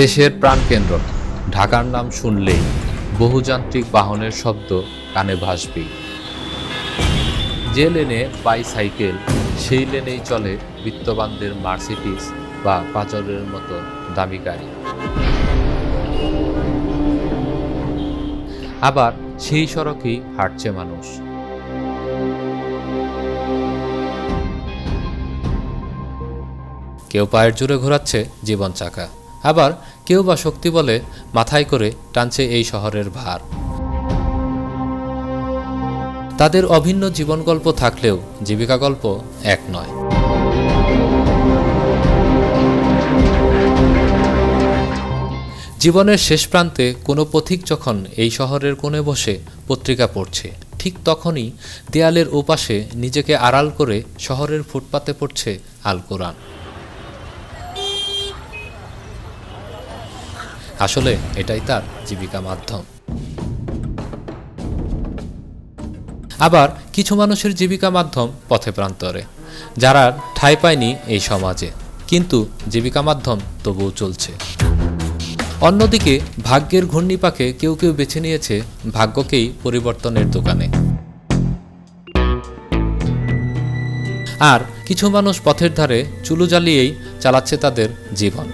দেশের প্রাণকেন্দ্র। ঢাকার নাম শুনলেই বহুযান্ত্রিক বাহনের শব্দ কানে ভাসবেই। যে লেনে বাইসাইকেল, সেই লেনেই চলে বিত্তবানদের মার্সিডিস বা পাচরের মতো দামি গাড়ি। আবার সেই সড়কেই হাঁটছে মানুষ। কেউ পায়ের জোরে ঘোরাচ্ছে জীবন চাকা। আবার কেউ বা শক্তি বলে মাথায় করে টানছে এই শহরের ভার। তাদের অভিন্ন জীবন গল্প থাকলেও জীবিকা গল্প এক নয়। জীবনের শেষ প্রান্তে কোনো পথিক যখন এই শহরের কোণে বসে পত্রিকা পড়ছে, ঠিক তখনই দেয়ালের ওপাশে নিজেকে আড়াল করে শহরের ফুটপাতে পড়ছে আল কোরআন। আসলে এটাই তার জীবিকা মাধ্যম। আবার কিছু মানুষের জীবিকা মাধ্যম পথে প্রান্তরে, যারা ঠাঁই পায়নি এই সমাজে, কিন্তু জীবিকা মাধ্যম তবুও চলছে। অন্যদিকে ভাগ্যের ঘূর্ণিপাকে কেউ কেউ বেছে নিয়েছে ভাগ্যকেই পরিবর্তনের দোকানে। আর কিছু মানুষ পথের ধারে চুলো জ্বালিয়েই চালাচ্ছে তাদের জীবন।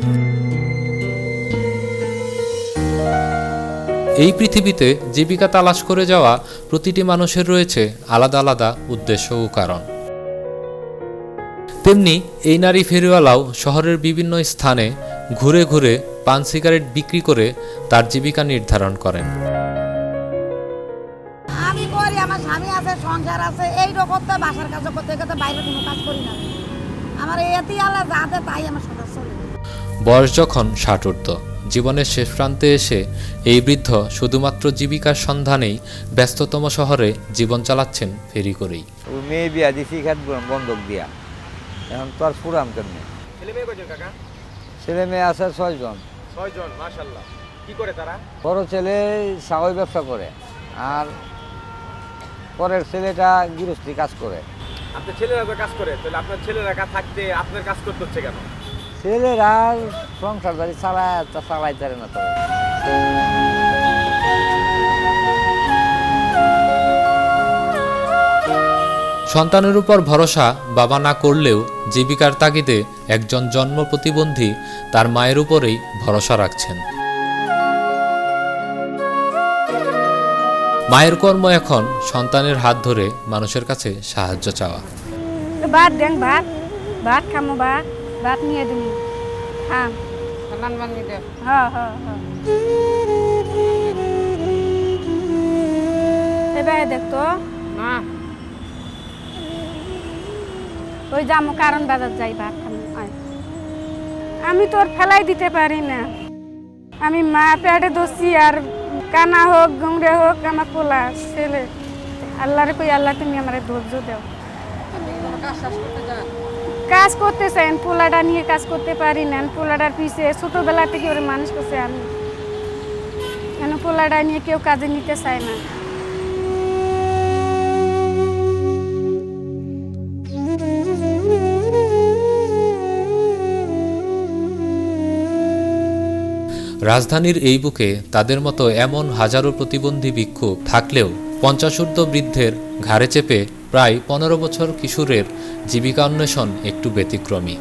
এই পৃথিবীতে জীবিকা তালাশ করে যাওয়া প্রতিটি মানুষের রয়েছে আলাদা আলাদা উদ্দেশ্য ও কারণ। তেমনি এই নারী ফেরিওয়ালাও শহরের বিভিন্ন স্থানে ঘুরে ঘুরে পান সিগারেট বিক্রি করে তার জীবিকা নির্ধারণ করেন। আমি করি আমার স্বামী আছে সংসার আছে এই করতে বাসার কাজ করতে করতে বাইরে কোনো কাজ করি না। আমার এতে আল্লাহ যাতে তাই আমার সংসার চলে। বয়স যখন ষাট ঊর্ধ্ব। জীবনের শেষ প্রান্তে এসে এই বৃদ্ধ শুধুমাত্র জীবিকার সন্ধানেই ব্যস্ততম শহরে জীবন চালাচ্ছেন ফেরি করেই। মেয়ে বিয়া দিছি খাত বন্ধক দিয়া। এখন তো আর ফুরাম কেমনি? ছেলে মেয়ে কয়জন কাকা? ছেলে মেয়ে আছে ছয়জন ছয়জন মাশাল্লাহ কি করে তারা? বড় ছেলে সাগর ব্যবসা করে আর পরের ছেলেটা গৃহস্থী কাজ করে। আপনার ছেলেরা কাজ করে তাহলে আপনার ছেলেরা থাকতে আপনার কাজ করতে হচ্ছে কেন? ছেলেরা সংসার বাড়ি চালায় চালাইতে পারে না তো। সন্তানের উপর ভরসা বাবা না করলেও জীবিকার তাগিদে একজন জন্ম প্রতিবন্ধী তার মায়ের উপরেই ভরসা রাখছেন। মায়ের কর্ম এখন সন্তানের হাত ধরে মানুষের কাছে সাহায্য চাওয়া। ভাত দেন ভাত ভাত খামো ভাত। ভাত নিয়ে দিবি খাম। হ্যাঁ হ্যাঁ হ্যাঁ এবার দেখতো ওই যামো কারণ বাজার যাই ভাত খামো। আমি তোর ফেলাই দিতে পারি না। আমি মা পেটে দোষী আর কানা হোক গুমড়ে হোক আমার পোলা ছেলে। আল্লাহরে কই আল্লাহ তুমি আমার ধৈর্য দাও। কাজ করতে চাই পোলাটা নিয়ে কাজ করতে পারি না পোলাটার পিছে ছোটবেলা থেকে ওরে মানুষ করছে আমি। কেন পোলাটা নিয়ে কেউ কাজে নিতে চায় না। রাজধানীর এই বুকে তাদের মতো এমন হাজারো প্রতিবন্ধী বিক্ষোভ থাকলেও পঞ্চাশোর্ধ বৃদ্ধের ঘাড়ে চেপে প্রায় পনেরো বছর কিশোরের জীবিকা অন্বেষণ একটু ব্যতিক্রমী।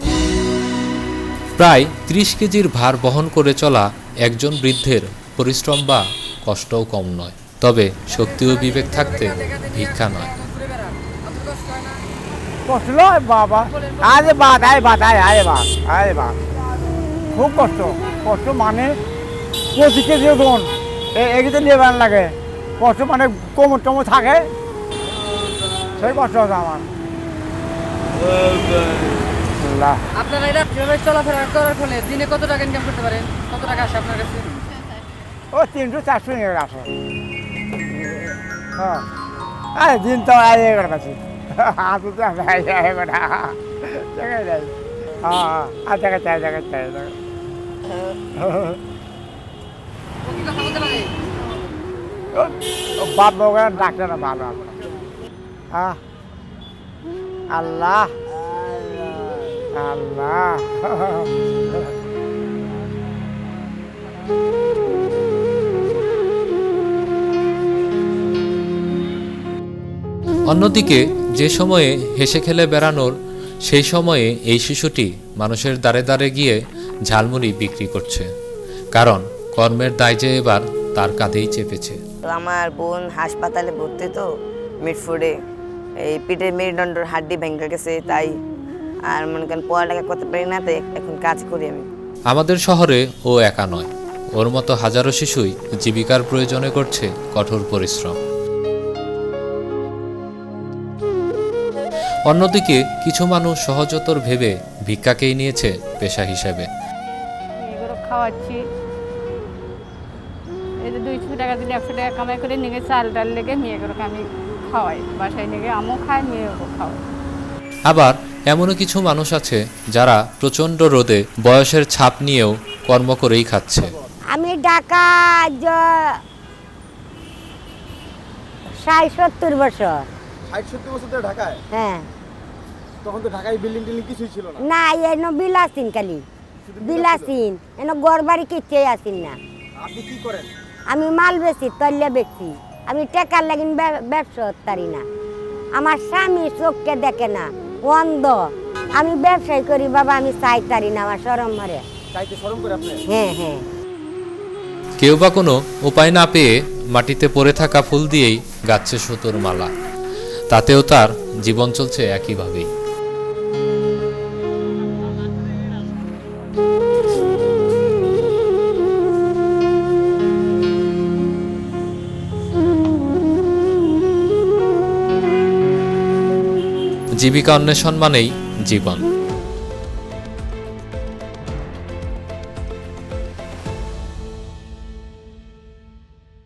প্রায় ত্রিশ কেজির ভার বহন করে চলা একজন বৃদ্ধের পরিশ্রম বা কষ্টও কম নয়, তবে শক্তি ও বিবেক থাকতে ভিক্ষা নয়। কষ্ট নয় আরে আরে বাদ আরে বাদ খুব কষ্ট। কষ্ট মানে পঁচিশ কেজি ওজন এগিয়ে নিয়ে লাগে। কষ্ট মানে কোমর টমর থাকে। সেই কষ্ট হতো আমার। আল্লাহ। আপনারা এটা কীভাবে চলাফেরা করার ফলে দিনে কত টাকা ইনকাম করতে পারেন? কত টাকা আসে আপনার কাছে? ও তিনশো চারশো নিয়ে আসে। হ্যাঁ। আরে দিন তো আয় পাচ্ছি তো হ্যাঁ আর চাই চাই বাপ বউকে ডাক্তার ভালো আল্লাহ। আল্লাহ। অন্যদিকে যে সময়ে হেসে খেলে বেড়ানোর সেই সময়ে এই শিশুটি মানুষের দ্বারে দ্বারে গিয়ে ঝালমুড়ি বিক্রি করছে। কারণ কর্মের দায় যে এবার তার কাঁধেই চেপেছে। আমার বোন হাসপাতালে ভর্তি তো মিটফুডে এই পিঠের মেরুদণ্ডর হাড্ডি ভেঙে গেছে তাই আর মনে করেন পড়ালেখা করতে পারি না তাই এখন কাজ করি আমি। আমাদের শহরে ও একা নয় ওর মতো হাজারো শিশুই জীবিকার প্রয়োজনে করছে কঠোর পরিশ্রম। অন্যদিকে কিছু মানুষ সহজতর ভেবে ভিক্ষাকেই নিয়েছে পেশা হিসেবে। খাওয়াচ্ছি। এই যে দুইশো টাকা দিলে একশো টাকা কামাই করে নিয়ে চাল ডাল লেগে মেয়েগুলোকে আমি খাওয়াই বাসায় নিয়ে আমও খাই মেয়েও খাওয়াই। আবার এমনও কিছু মানুষ আছে যারা প্রচণ্ড রোদে বয়সের ছাপ নিয়েও কর্ম করেই খাচ্ছে। আমি ঢাকা ষাট সত্তর বছর। ষাট সত্তর বছর ধরে ঢাকায়? হ্যাঁ। তখন তো ঢাকায় বিল্ডিং টিল্ডিং কিছুই ছিল না। না এনো বিলাসিন খালি। বিলাসিন? এনো গড় বাড়ি আসিন না। আপনি কি করেন? আমি মাল বেচি তৈলে বেচি। আমি টেকার লাগিন ব্যবসা পারি না। আমার স্বামী চোখকে দেখে না অন্ধ। আমি ব্যবসায় করি বাবা আমি চাই তারি না আমার সরম মারে হ্যাঁ হ্যাঁ। কেউ বা কোনো উপায় না পেয়ে মাটিতে পড়ে থাকা ফুল দিয়েই গাচ্ছে সুতোর মালা। তাতেও তার জীবন চলছে একইভাবেই। জীবিকা অন্বেষণ মানেই জীবন।